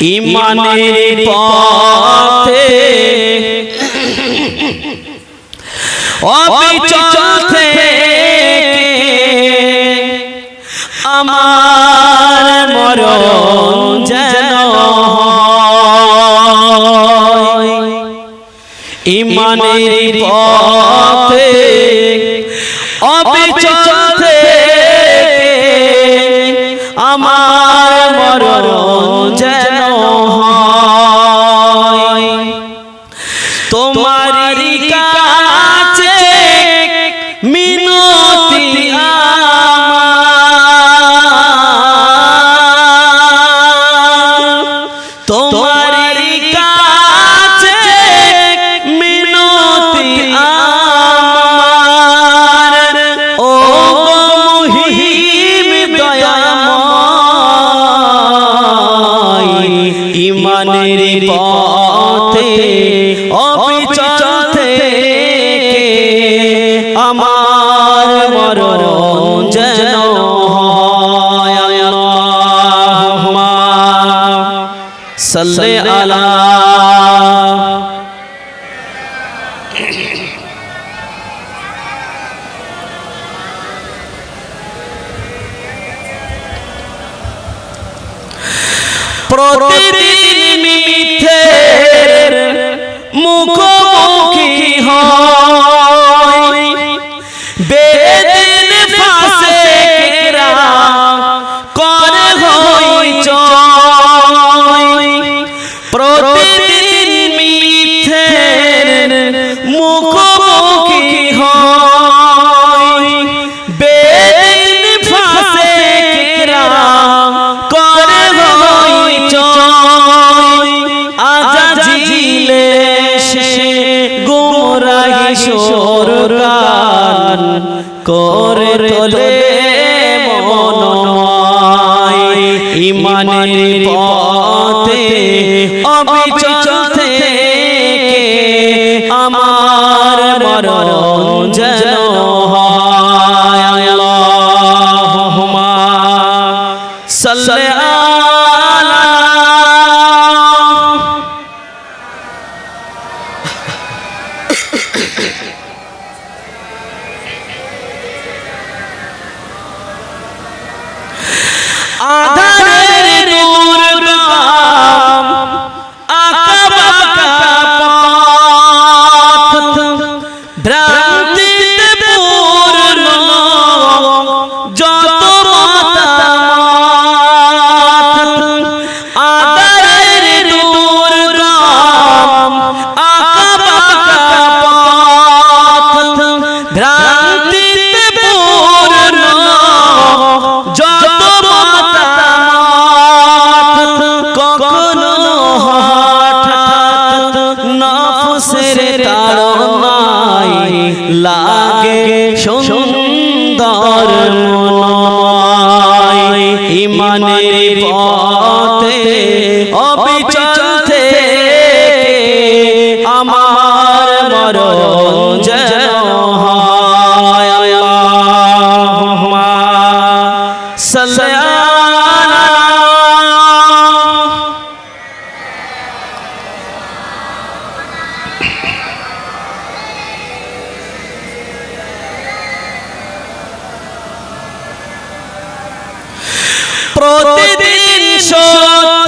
ইমানের পথে। অবিচল আমার মরণ যেন ইমানের পথে অবিচল আমার মরণ যেন হয়। صلی علی প্রতিদিন মিথ্যের মুখ করে তোলে মনো ইমান 啊！money. প্রতিদিন সত্য